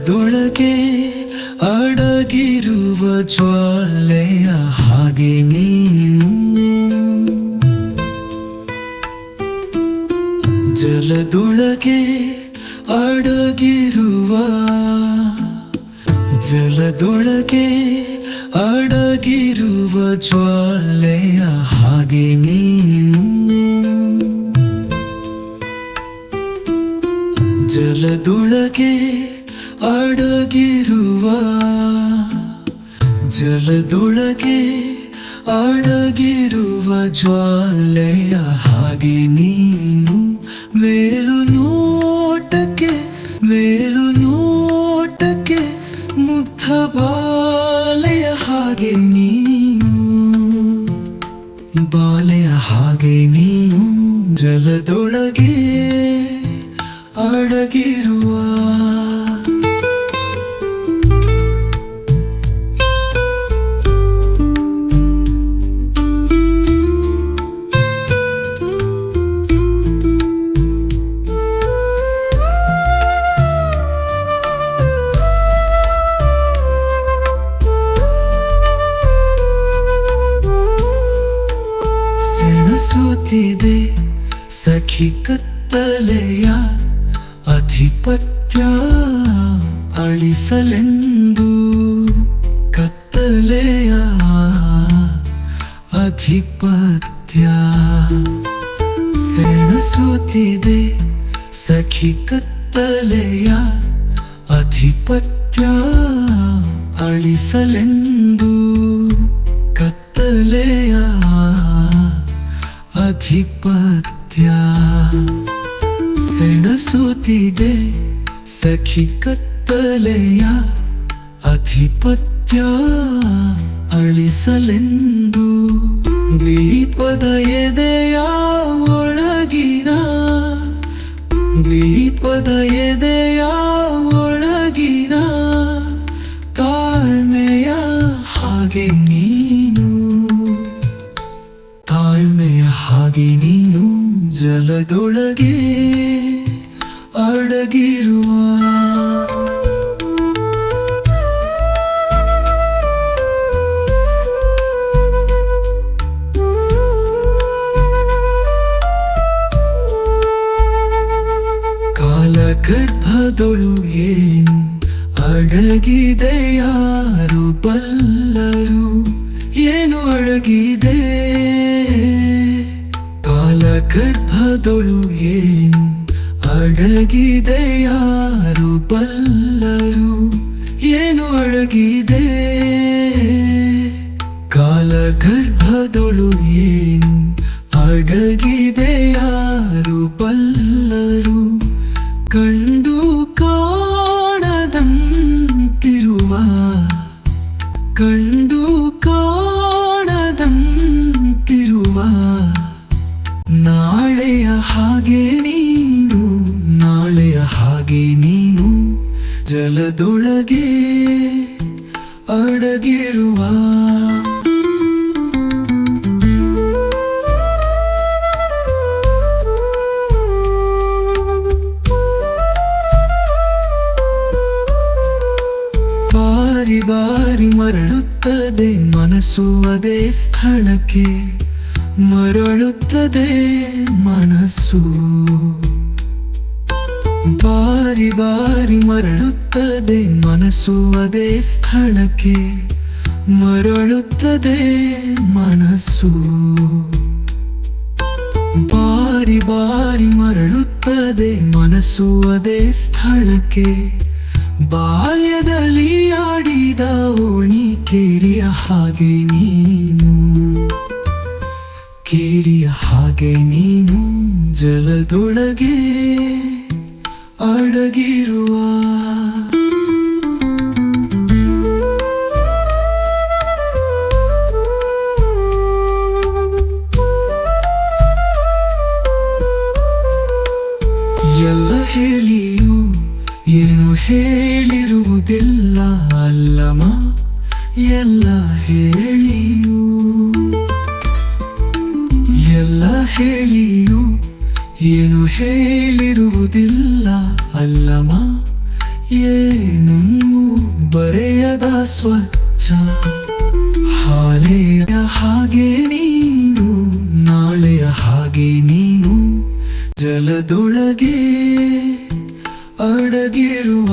ಜಲದೊಳಗೆ ಅಡಗಿರುವ ಜ್ವಾಲೆಯ ಹಾಗೆ ನೀನು. ಜಲದೊಳಗೆ ಅಡಗಿರುವ ಜಲದೊಳಗೆ ಅಡಗಿರುವ ಜ್ವಾಲೆಯ ಹಾಗೆ ನೀನು. ಜಲದೊಳಗೆ ಅಡಗಿರುವ ಜಲದೊಳಗೆ ಅಡಗಿರುವ ಜ್ವಾಲೆಯ ಹಾಗೆ ನೀನು ಮೇಲು ನೋಟಕ್ಕೆ ಮೇಲು ನೋಟಕ್ಕೆ ಮುಗ್ಧ ಬಾಲೆಯ ಹಾಗೆ ನೀನು, ಬಾಲೆಯ ಹಾಗೆ ನೀನು ಜಲದೊಳಗೆ ಅಡಗಿರುವ ಸೆಣಸುತ್ತಿದೆ ಸಖಿ ಕತ್ತಲೆಯ ಅಧಿಪತ್ಯ ಅಳಿಸಲೆಂದು ಕತ್ತಲೆಯ ಅಧಿಪತ್ಯ ಸೆಣಸುತ್ತಿದೆ. ಸಖಿ ಕತ್ತಲೆಯ ಅಧಿಪತ್ಯ ಅಳಿಸಲೆಂದು ಕತ್ತಲೆಯ ಅಧಿಪತ್ಯ ಸೆಣಸುತ್ತಿದೆ ಸಖಿ ಕತ್ತಲೆಯ ಅಧಿಪತ್ಯ. ಅಳಿಸಲೆಂದು ದೀಪದ ಎದೆಯ ಅಡಗಿರುವ. ಕಾಲಗರ್ಭದೊಳು ಏನು ಅಡಗಿದೆ ಯಾರು ಬಲ್ಲರು? ಏನು ಅಡಗಿದೆ? ಕಾಲಗರ್ಭದೊಳು ಏನು? ಅಡಗಿದೆ ಯಾರು ಬಲ್ಲರು ಏನು ಅಡಗಿದೆ? ಕಾಲಗರ್ಭದೊಳು ಏನು? ಅಡಗಿದೆ ಯಾರು ಬಲ್ಲರು ಕಂಡು ಜಲದೊಳಗೆ ಅಡಗಿರುವ ಬಾರಿ ಬಾರಿ ಮರಳುತ್ತದೆ ಮನಸ್ಸು ಅದೇ ಸ್ಥಳಕ್ಕೆ ಮರಳುತ್ತದೆ ಮನಸ್ಸು. ಬಾರಿ ಬಾರಿ ಮರಳುತ್ತದೆ, ಮನಸ್ಸು ಅದೇ ಸ್ಥಳಕ್ಕೆ ಮರಳುತ್ತದೆ ಮನಸ್ಸು. ಬಾರಿ ಬಾರಿ ಮರಳುತ್ತದೆ, ಮನಸ್ಸು ಅದೇ ಸ್ಥಳಕ್ಕೆ ಬಾಲ್ಯದಲ್ಲಿ ಆಡಿದ ಓಣಿ ಕೇರಿಯ ಹಾಗೆ ನೀನು. ಕೇರಿಯ ಹಾಗೆ ನೀನು ಜಲದೊಳಗೆ ಅಡಗಿರುವ. ಎಲ್ಲ ಹೇಳಿಯೂ ಏನು ಹೇಳಿರುವುದಿಲ್ಲ ಅಲ್ಲಮ್ಮ ಎಲ್ಲ ಹೇಳಿಯೂ. ಎಲ್ಲ ಹೇಳಿಯೂ ಏನು ಹೇಳಿರುವುದಿಲ್ಲ ಅಲ್ಲಮ ಏನು ಬರೆಯದ ಸ್ವಚ್ಛ. ಹಾಲೆಯ ಹಾಗೆ ನೀನು ನಾಳೆಯ ಹಾಗೆ ನೀನು ಜಲದೊಳಗೆ ಅಡಗಿರುವ